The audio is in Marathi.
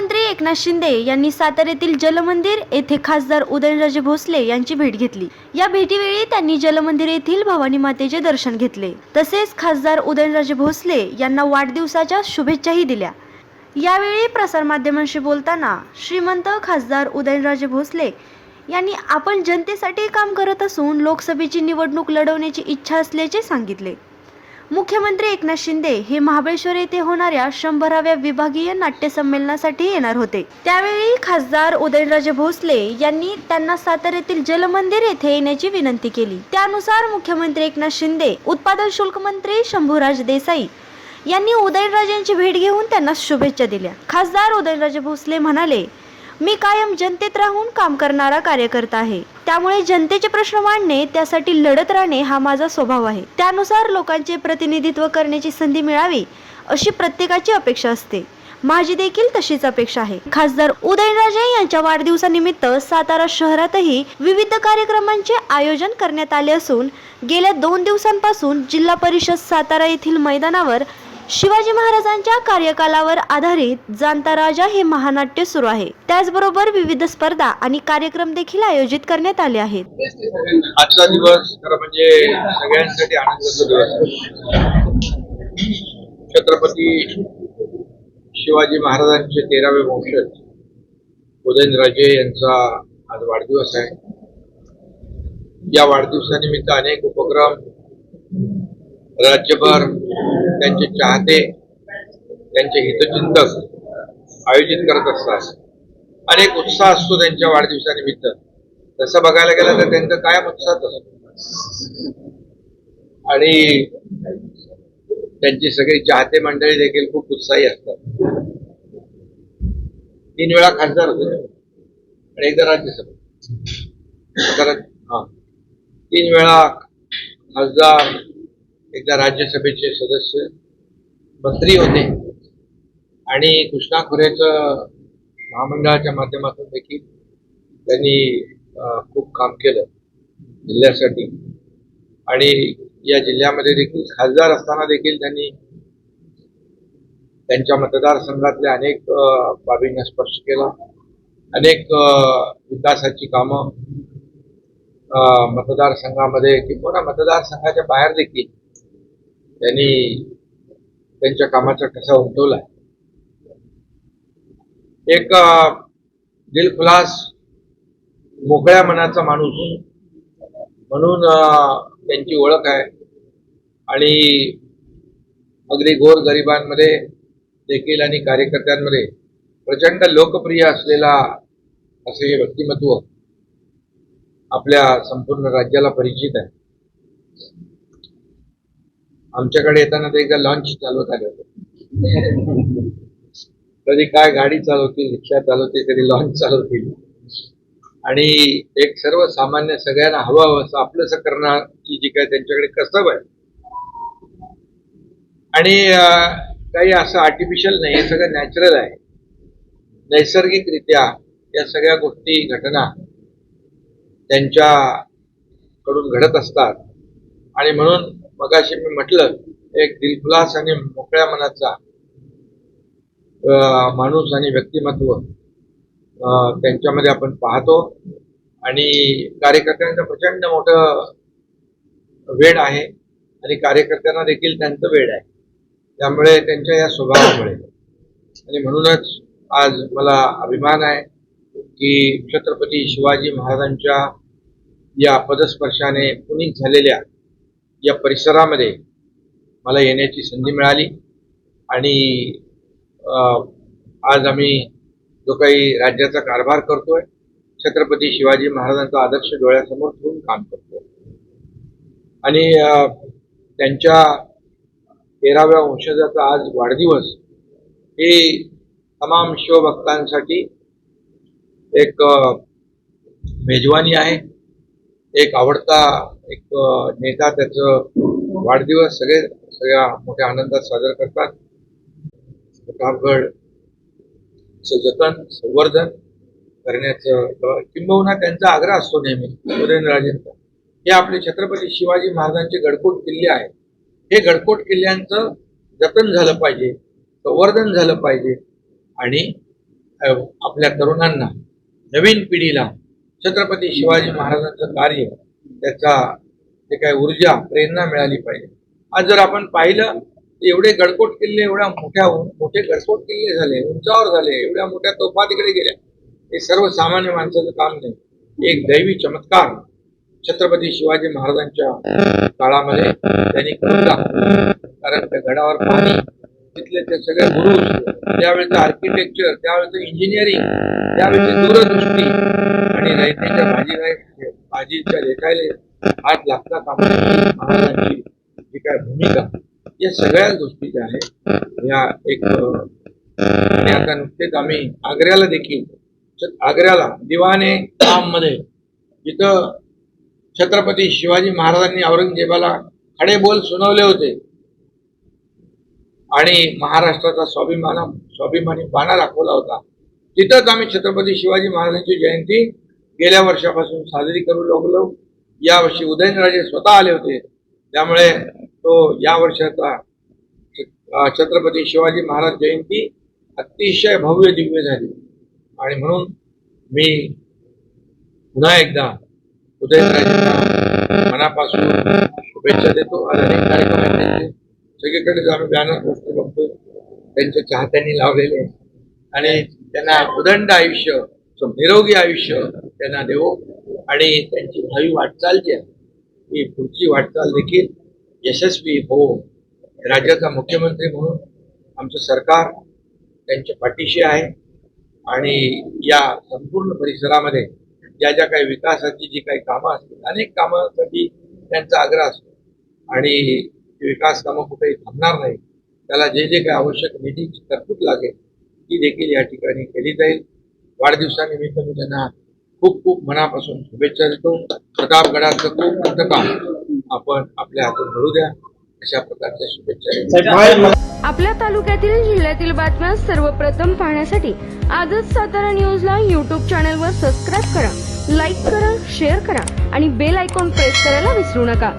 मुख्यमंत्री एकनाथ शिंदे यांनी साताऱ्यातील जलमंदिर येथे खासदार उदयनराजे भोसले यांची भेट घेतली. या भेटीवेळी त्यांनी जलमंदिर येथील भवानी मातेचे दर्शन घेतले. तसेच खासदार उदयनराजे भोसले यांना वाढदिवसाच्या शुभेच्छाही दिल्या. यावेळी प्रसारमाध्यमांशी बोलताना श्रीमंत खासदार उदयनराजे भोसले यांनी आपण जनतेसाठी काम करत असून लोकसभेची निवडणूक लढवण्याची इच्छा असल्याचे सांगितले. मुख्यमंत्री एकनाथ शिंदे हे महाबळेश्वर येथे होणाऱ्या शंभराव्या विभागीय नाट्य संमेलनासाठी येणार होते. त्यावेळी खासदार उदयनराजे भोसले यांनी त्यांना साताऱ्यातील जलमंदिर येथे येण्याची विनंती केली. त्यानुसार मुख्यमंत्री एकनाथ शिंदे उत्पादन शुल्क मंत्री शंभूराज देसाई यांनी उदयनराजेंची भेट घेऊन त्यांना शुभेच्छा दिल्या. खासदार उदयनराजे भोसले म्हणाले मी कायम जनतेत राहून काम करणारा कार्यकर्ता आहे. त्यामुळे जनतेचे प्रश्न मांडणे त्यासाठी लढत राहणे हा माझा स्वभाव आहे. त्यानुसार लोकांचे प्रतिनिधित्व करण्याची संधी मिळावी अशी प्रत्येकाची अपेक्षा असते. माझी देखील तशीच अपेक्षा आहे. खासदार उदयनराजे यांच्या वाढदिवसानिमित्त सातारा शहरातही विविध कार्यक्रमांचे आयोजन करण्यात आले असून गेल्या दोन दिवसांपासून जिल्हा परिषद सातारा येथील मैदानावर शिवाजी महाराजांच्या कार्यकालावर आधारित जाणता राजा हे महानाट्य सुरू आहे. त्याचबरोबर विविध स्पर्धा आणि कार्यक्रम देखील आयोजित करण्यात आले आहेत. आजचा दिवस म्हणजे सगळ्यांसाठी आनंदाचा दिवस छत्रपती शिवाजी महाराजांचे तेरावे वंशज उदयनराजे यांचा आज वाढदिवस आहे. या वाढदिवसानिमित्त अनेक उपक्रम राज्यभर त्यांचे चाहते त्यांचे हितचिंतक आयोजित करत असतात. अनेक उत्साह असतो त्यांच्या वाढदिवसानिमित्त. तसं बघायला गेलं तर त्यांचं कायम उत्साह असतो. आणि त्यांची सगळी चाहते मंडळी देखील खूप उत्साही असतात. तीन वेळा खासदार होते. आणि एकदा राज्यसभा. हा. तीन वेळा खासदार एकदा राज्यसभेचे सदस्य मंत्री होते. आणि कृष्णा खोऱ्याचं महामंडळाच्या माध्यमातून देखील त्यांनी खूप काम केलं जिल्ह्यासाठी. आणि या जिल्ह्यामध्ये देखील खासदार असताना देखील त्यांनी त्यांच्या मतदारसंघातल्या अनेक बाबींना स्पर्श केला. अनेक विकासाची कामं अं, मतदारसंघामध्ये किंवा मतदारसंघाच्या बाहेर देखील त्यांनी त्यांच्या कामाचा ठसा उमटवला. एक दिलखुलास मोकळ्या मनाचा माणूस. म्हणून त्यांची ओळख आहे. आणि अगदी गोर गरिबांमध्ये देखील आणि कार्यकर्त्यांमध्ये प्रचंड लोकप्रिय असलेला असे व्यक्तिमत्व आपल्या संपूर्ण राज्याला परिचित आहे. आमच्याकडे येताना ते एकदा लॉन्च चालवत आले होते. कधी काय गाडी चालवतील रिक्षा चालवतील कधी लॉन्च चालवतील आणि एक सर्वसामान्य सगळ्यांना हवं असं आपलंसं करण्याची जी काय त्यांच्याकडे कसब आहे. आणि काही असं आर्टिफिशियल नाही हे सगळं नॅचरल आहे. नैसर्गिकरित्या या सगळ्या गोष्टी घटना त्यांच्याकडून घडत असतात. आणि म्हणून मगाशी मी म्हटलं एक दिलखुलास आणि मोकळ्या मनाचा माणूस आणि व्यक्तिमत्व अं, त्यांच्यामध्ये आपण पाहतो. आणि कार्यकर्त्यांचं प्रचंड मोठं वेळ आहे आणि कार्यकर्त्यांना देखील त्यांचं वेळ आहे. त्यामुळे त्यांच्या या स्वभावामुळे. आणि म्हणूनच आज मला अभिमान आहे की छत्रपती शिवाजी महाराजांच्या या पदस्पर्शाने पुनीत झालेल्या या परिसरामध्ये मला येण्याची संधी मिळाली. आणि आज आम्ही जो काही राज्याचा कारभार करतोय छत्रपती शिवाजी महाराजांचा आदर्श डोळ्यासमोर ठेवून काम करतोय. आणि त्यांच्या तेराव्या वंशजाचा आज वाढदिवस हे तमाम शिवभक्तांसाठी एक मेजवानी आहे. एक आवडता एक नेता त्याचं वाढदिवस सगळे सगळ्या मोठ्या आनंदात साजरा करतात. प्रतापगड जतन संवर्धन करण्याचं किंबहुना त्यांचा आग्रह असतो नेहमी उदयनराजेंचा हे आपले छत्रपती शिवाजी महाराजांचे गडकोट किल्ले आहेत. हे गडकोट किल्ल्यांचं जतन झालं पाहिजे संवर्धन झालं पाहिजे आणि आपल्या तरुणांना नवीन पिढीला छत्रपती शिवाजी महाराजांचं कार्य त्याचा जे काय ऊर्जा प्रेरणा मिळाली पाहिजे. आज जर आपण पाहिलं एवढे गडकोट किल्ले एवढ्या मोठ्या मोठे गडकोट किल्ले झाले उंचावर झाले एवढ्या मोठ्या तोफा तिकडे गेल्या हे सर्वसामान्य माणसाचं काम नाही. एक दैवी चमत्कार छत्रपती शिवाजी महाराजांच्या काळामध्ये त्यांनी करून कारण त्या गडावर पाणी तिथले ते सगळे गुरु त्यावेळेचं आर्किटेक्चर त्यावेळेचं इंजिनिअरिंग त्यावेळेची दूरदृष्टी आणि रयतेच्या भाजीराय आजीच्या लेखायला हात लागता महाराजांची जी काय भूमिका या सगळ्याच गोष्टी ज्या आहेत या एक आता नुकतेच आम्ही आग्र्याला देखील आग्र्याला दिवाने मध्ये जिथं छत्रपती शिवाजी महाराजांनी औरंगजेबाला खडे बोल सुनावले होते. आणि महाराष्ट्राचा स्वाभिमान स्वाभिमानी बाणा दाखवला होता. तिथंच आम्ही छत्रपती शिवाजी महाराजांची जयंती गेल्या वर्षापासून साजरी करू लागलो. यावर्षी उदयनराजे स्वतः आले होते. त्यामुळे तो या वर्षाचा छत्रपती शिवाजी महाराज जयंती अतिशय भव्य दिव्य झाली. आणि म्हणून मी पुन्हा एकदा उदयनराजेंना मनापासून शुभेच्छा देतो अनेक कार्यक्रम त्यांचे. सगळीकडे आम्ही बॅनर पोस्टर बघतो त्यांच्या चाहत्यांनी लावलेले. आणि त्यांना उदंड आयुष्य निरोगी आयुष्य त्यांना देवो. आणि त्यांची भावी वाटचाल जी आहे ही पुढची वाटचाल देखील यशस्वी हो राज्याचा मुख्यमंत्री म्हणून आमचं सरकार त्यांच्या पाठीशी आहे. आणि या संपूर्ण परिसरामध्ये ज्या ज्या काही विकासाची जी काही कामं असतील अनेक कामासाठी त्यांचा आग्रह असतो. आणि ती विकास कामं कुठेही थांबणार नाही. त्याला जे जे काही आवश्यक निधीची तरतूद लागेल ती देखील या ठिकाणी केली जाईल. वाढदिवसानिमित्त मी त्यांना खूप खूप मनापासून शुभेच्छा देतो. प्रतापगडाचं खूप मोठं काम आपण आपल्या हातून घडू द्या. अशा प्रकारच्या शुभेच्छा. आपल्या तालुक्यातील जिल्ह्यातील बातम्या सर्वप्रथम पाहण्यासाठी आजच सातारा न्यूजला यूट्यूब चॅनलवर सबस्क्राईब करा लाईक करा शेअर करा आणि बेल आयकॉन प्रेस करायला विसरू नका.